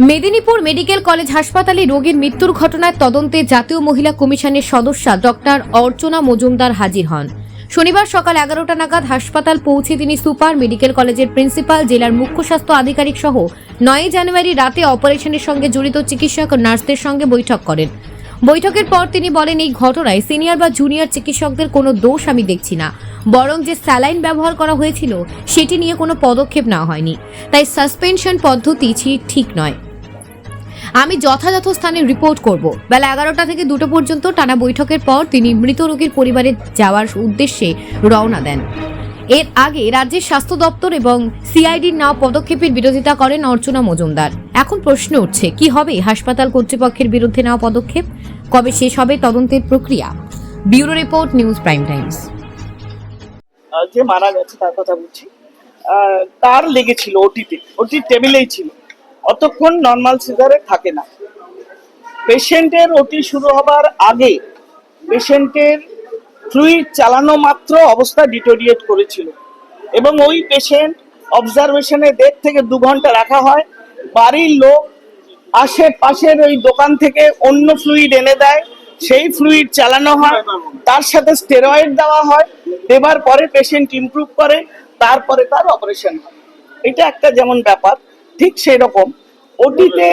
Medinipur medical college হাসপাতালে রোগীর মৃত্যুর ঘটনায় তদন্তে জাতীয় মহিলা কমিশনের সদস্যা ডক্টর অর্চনা মজুমদার হাজির হন। শনিবার সকাল এগারোটা নাগাদ হাসপাতাল পৌঁছে তিনি সুপার মেডিকেল কলেজের প্রিন্সিপাল, জেলার মুখ্য স্বাস্থ্য আধিকারিক সহ নয় জানুয়ারি রাতে অপারেশনের সঙ্গে জড়িত চিকিৎসক ও নার্সদের সঙ্গে বৈঠক করেন। বৈঠকের পর তিনি বলেন, এই ঘটনায় সিনিয়র বা জুনিয়র চিকিৎসকদের কোনো দোষ আমি দেখছি না। বরং যে স্যালাইন ব্যবহার করা হয়েছিল, সেটি নিয়ে কোনো পদক্ষেপ নেওয়া হয়নি। তাই সাসপেনশন পদ্ধতি ঠিক নয়। আমি যথাযথ স্থানে রিপোর্ট করব। বেলা এগারোটা থেকে দুটো পর্যন্ত টানা বৈঠকের পর তিনি মৃত রোগীর পরিবারে যাওয়ার উদ্দেশ্যে রওনা দেন। এর আগে রাজ্যের স্বাস্থ্য দপ্তর এবং সিআইডির নেওয়া পদক্ষেপের বিরোধিতা করেন অর্চনা মজুমদার। এখন প্রশ্ন উঠছে, কি হবে? হাসপাতাল কর্তৃপক্ষের বিরুদ্ধে নেওয়া পদক্ষেপ? কবে শেষ হবে তদন্তের প্রক্রিয়া? Bureau report, News Prime Times. যে মারা গেছে তার কথা বলছি। তার লেগেছিল ওটিতে ওটি টেবিলেই ছিল। অতক্ষণ নর্মাল সিজারে থাকে না। পেশেন্টের ওটি শুরু হবার আগে পেশেন্টের ফ্লুইড চালানো মাত্র অবস্থা ডিটোরিয়েট করেছিল। এবং ওই পেশেন্ট অবজারভেশনে দেড় থেকে দু ঘণ্টা রাখা হয়। বাড়ির লোক আশেপাশের ওই দোকান থেকে অন্য ফ্লুইড এনে দেয়, সেই ফ্লুইড চালানো হয়, তার সাথে স্টেরয়েড দেওয়া হয়, দেবার পরে পেশেন্ট ইমপ্রুভ করে, তারপরে তার অপারেশন হয়। এটা একটা যেমন ব্যাপার, ঠিক সেই রকম ওটিতে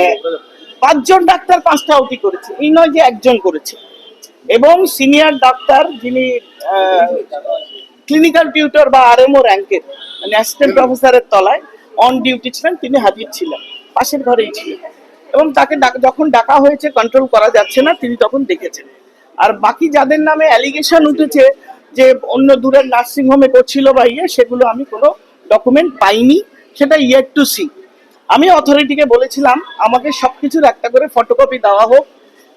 পাঁচজন ডাক্তার পাঁচটা ওটি করেছে, এই নয় যে একজন করেছে। এবং সিনিয়র ডাক্তার যিনি ক্লিনিক্যাল টিউটর বা আর আরএমও র্যাঙ্কের মানে অ্যাসিস্ট্যান্ট প্রফেসরের তলায় অন ডিউটি ছিলেন, তিনি হাজির ছিলেন, পাশের ঘরেই ছিলেন। এবং তাকে যখন ডাকা হয়েছে কন্ট্রোল করা যাচ্ছে না, তিনি তখন দেখেছেন। আর বাকি যাদের নামে অ্যালিগেশন উঠেছে যে অন্য দূরের নার্সিং হোমে করছিল বা ইয়ে সেগুলো আমি কোনো ডকুমেন্ট পাইনি। সেটা ইয়েট টু সি আমি অথরিটিকে বলেছিলাম, আমাকে সব কিছুর একটা করে ফটোকপি দেওয়া হোক।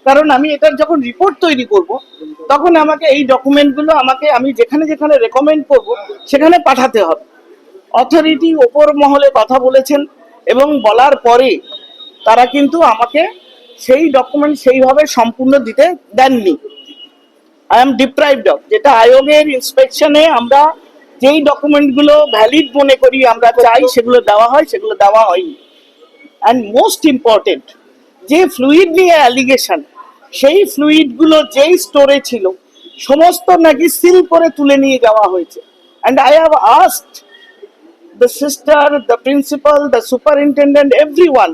কারণ আমি এটার যখন রিপোর্ট তৈরি করব, তখন আমাকে এই ডকুমেন্টগুলো আমাকে আমি যেখানে যেখানে রেকমেন্ড করব, সেখানে পাঠাতে হবে। অথরিটি ওপর মহলে কথা বলেছেন এবং বলার পরে তারা কিন্তু আমাকে সেই ডকুমেন্ট সেইভাবে সম্পূর্ণ দিতে দেননি। আই এম ডিপ্রাইভড অফ যেটা আয়োগের ইন্সপেকশনে আমরা যেই ডকুমেন্টগুলো ভ্যালিড মনে করি, আমরা চাই সেগুলো দেওয়া হয়, সেগুলো দেওয়া হয়নি। অ্যান্ড মোস্ট ইম্পর্টেন্ট যে ফ্লুইড নিয়ে অ্যালিগেশন সেই ফ্লুইডগুলো যেই স্টোরে ছিল, সমস্ত নাকি সিল করে তুলে নিয়ে যাওয়া হয়েছে। And I have asked the sister the principal the superintendent every one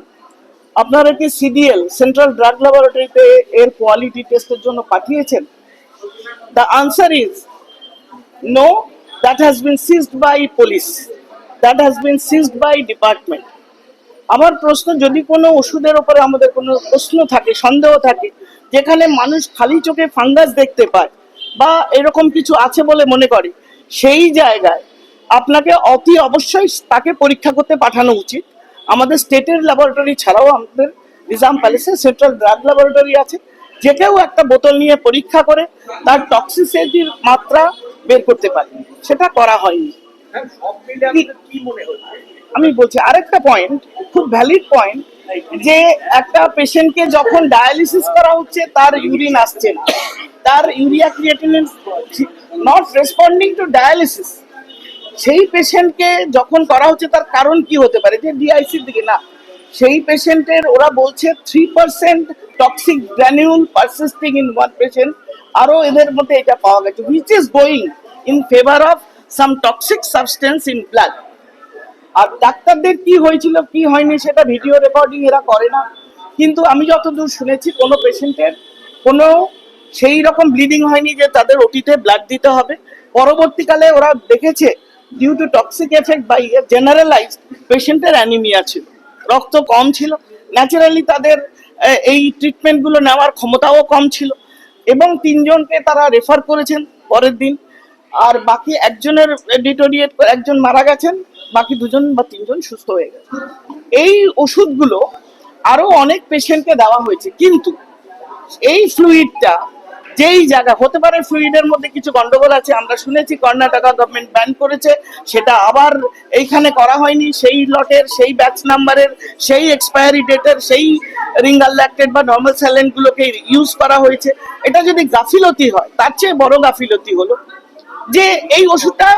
আপনারা কি সিডিএল সেন্ট্রাল ড্রাগ ল্যাবরেটরিতে এর কোয়ালিটি টেস্টের জন্য পাঠিয়েছেন? The answer is no that has been seized by police. That has been seized by department. আমার প্রশ্ন, যদি কোনো ওষুধের ওপরে আমাদের কোনো প্রশ্ন থাকে, সন্দেহ থাকে, যেখানে মানুষ খালি চোখে ফাঙ্গাস দেখতে পায় বা এরকম কিছু আছে বলে মনে করে, সেই জায়গায় আপনাকে অতি অবশ্যই তাকে পরীক্ষা করতে পাঠানো উচিত। আমাদের স্টেটের ল্যাবরেটরি ছাড়াও আমাদের নিজাম প্যালেসে সেন্ট্রাল ড্রাগ ল্যাবরেটরি আছে। যে কেউ একটা বোতল নিয়ে পরীক্ষা করে তার টক্সিসিটির মাত্রা বের করতে পারে। সেটা করা হয়নি। আমি বলছি আরেকটা পয়েন্ট খুব ভ্যালিড পয়েন্ট যে একটা পেশেন্টকে যখন ডায়ালিসিস করা হচ্ছে তার ইউরিন আসছে না। তার urea creatinine not responding to dialysis সেই পেশেন্টকে যখন করা হচ্ছে, তার কারণ কি হতে পারে? যে ডিআইসির দিকে না। সেই পেশেন্টের ওরা বলছে three percent toxic granule persisting in one patient আরও এদের মধ্যে এটা পাওয়া গেছে which is going in favour of some toxic substance in blood আর ডাক্তারদের কি হয়েছিল, কি হয়নি, সেটা ভিডিও রেকর্ডিং এরা করে না। কিন্তু আমি যতদূর শুনেছি, কোনো পেশেন্টের কোনো সেই রকম ব্লিডিং হয়নি যে তাদের ওটিতে ব্লাড দিতে হবে। পরবর্তীকালে ওরা দেখেছে due to toxic effect by generalise পেশেন্টের অ্যানিমিয়া ছিল। রক্ত কম ছিল। ন্যাচারালি তাদের এই ট্রিটমেন্টগুলো নেওয়ার ক্ষমতাও কম ছিল। এবং তিনজনকে তারা রেফার করেছেন পরের দিন। আর বাকি একজনের ডিটোরিয়েট একজন মারা গেছেন, বাকি দুজন বা তিনজন সুস্থ হয়ে গেছে এই ওষুধগুলো আরও অনেক পেশেন্টকে দেওয়া হয়েছে। কিন্তু এই ফ্লুইডটা যেই জায়গা, হতে পারে ফ্লুইডের মধ্যে কিছু গন্ডগোল আছে, আমরা শুনেছি কর্ণাটকা গভর্নমেন্ট ব্যান করেছে, সেটা আবার এইখানে করা হয়নি, সেই লটের সেই ব্যাচ নাম্বারের সেই এক্সপায়ারি ডেটের সেই রিঙ্গাল ল্যাক্টেড বা নর্মাল স্যালেন্ট গুলোকে ইউজ করা হয়েছে। এটা যদি গাফিলতি হয়, তার চেয়ে বড় গাফিলতি হলো যে এই ওষুধটা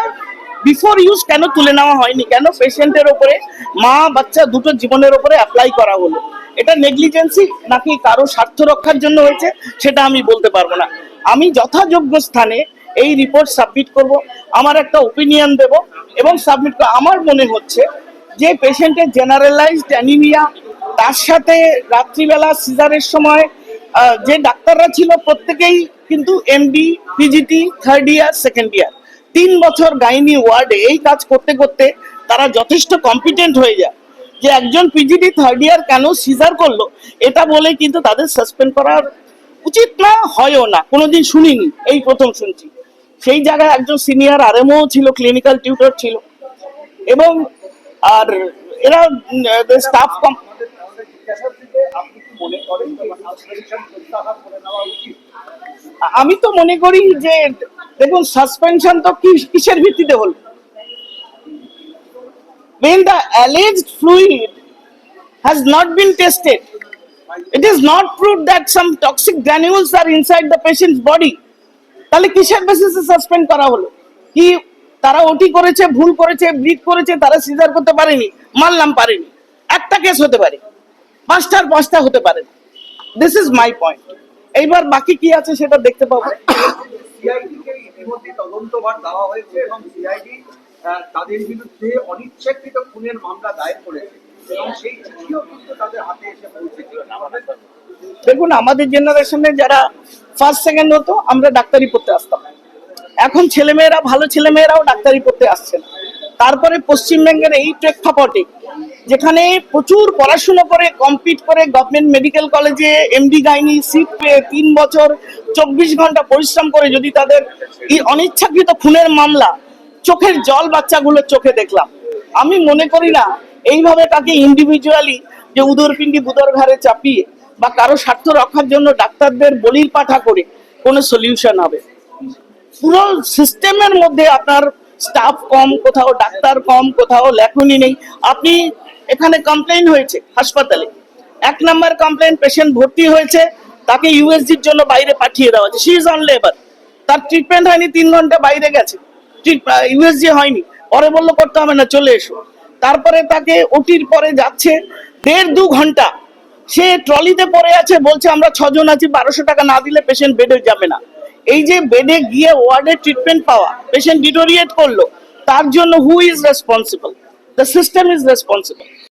বিফোর ইউজ কেন তুলে নেওয়া হয়নি? কেন পেশেন্টের ওপরে, মা, বাচ্চা দুটো জীবনের ওপরে অ্যাপ্লাই করা হলো? এটা নেগলিজেন্সি নাকি কারও স্বার্থ রক্ষার জন্য হয়েছে সেটা আমি বলতে পারব না। আমি যথাযোগ্য স্থানে এই রিপোর্ট সাবমিট করব, আমার একটা ওপিনিয়ন দেব এবং সাবমিট আমার মনে হচ্ছে যে পেশেন্টের জেনারেলাইজড অ্যানিমিয়া তার সাথে রাত্রিবেলা সিজারের সময় যে ডাক্তাররা ছিল প্রত্যেকেই কিন্তু MD PGT third year second year তিন বছর গাইনি ওয়ার্ডে এই কাজ করতে করতে তারা যথেষ্ট কম্পিটেন্ট হয়ে যায়। যে একজন পিজিটি থার্ড ইয়ার কেন সিজার করল, এটা বলে কিন্তু তাদের সাসপেন্ড করার উচিত না, হয়ও না। কোনোদিন শুনিনি, এই প্রথম শুনছি। সেই জায়গায় একজন সিনিয়র আরএমও ছিল ক্লিনিক্যাল টিউটর ছিল। এবং আর এরা স্টাফ কম আমি তো মনে করি যে, দেখুন সাসপেনশন তো কিসের ভিত্তিতে হলো? When the alleged fluid has not been tested, it is not proved that some toxic granules are inside the patient's body. তাহলে কিসের বেসিসে সাসপেন্ড করা হলো? কি তারা ওটি করেছে, ভুল করেছে ব্রিড করেছে, তারা সিজার করতে পারেনি? মানলাম পারেনি। একটা কেস হতে পারে। পাঁচটার পাঁচটা হতে পারে। দিস ইজ মাই পয়েন্ট এইবার বাকি কি আছে সেটা দেখতে পাবো। সিআইডি কে ইতিমধ্যে তদন্তভার দেওয়া হয়েছে এবং সিআইডি তাদের বিরুদ্ধে অনিচ্ছাকৃত খুনের মামলা দায়ের করেছে এবং সেই চিঠিও কিন্তু তাদের হাতে এসে পৌঁছেছিল। দেখুন, আমাদের জেনারেশনে যারা ফার্স্ট সেকেন্ড হতো, আমরা ডাক্তারি পড়তে আসতাম। এখন ছেলেমেয়েরা, ভালো ছেলেমেয়েরাও ডাক্তারি পড়তে আসছে তারপরে পশ্চিমবঙ্গের এই প্রেক্ষাপটে, যেখানে প্রচুর পড়াশুনো করে কম্পিট করে গভর্নমেন্ট মেডিকেল কলেজে এমডি গাইনি সিট পেয়ে তিন বছর, চব্বিশ ঘণ্টা পরিশ্রম করে যদি তাদের অনিচ্ছাকৃত খুনের মামলা চোখের জল বাচ্চাগুলোর চোখে দেখলাম। আমি মনে করি না, এইভাবে তাকে ইন্ডিভিজুয়ালি যে উদরপিণ্ডি বুদর ঘাড়ে চাপিয়ে বা কারও স্বার্থ রক্ষার জন্য ডাক্তারদের বলির পাঠা করে কোনো সলিউশন হবে। পুরো সিস্টেমের মধ্যে আপনার স্টাফ কম, কোথাও ডাক্তার কম, কোথাও লেখনি নেই। আপনি এখানে কমপ্লেন হয়েছে হাসপাতালে। এক নাম্বার কমপ্লেন পেশেন্ট ভর্তি হয়েছে, তাকে ইউএসজির জন্য বাইরে পাঠিয়ে দেওয়া হয়েছে। সি ইজ অন লেবার তার ট্রিটমেন্ট হয়নি, তিন ঘণ্টা বাইরে গেছে। ইউএসজি হয়নি। পরে বলল, করতে হবে না, চলে এসো। তারপরে তাকে ওটির পরে যাচ্ছে দেড় দু ঘণ্টা। সে ট্রলিতে পড়ে আছে, বলছে, আমরা ছজন আছি, বারোশো টাকা না দিলে পেশেন্ট বেডে যাবে না। এই যে বেডে গিয়ে ওয়ার্ডে ট্রিটমেন্ট পাওয়া পেশেন্ট ডিটোরিয়েট করল, তার জন্য who is responsible the system is responsible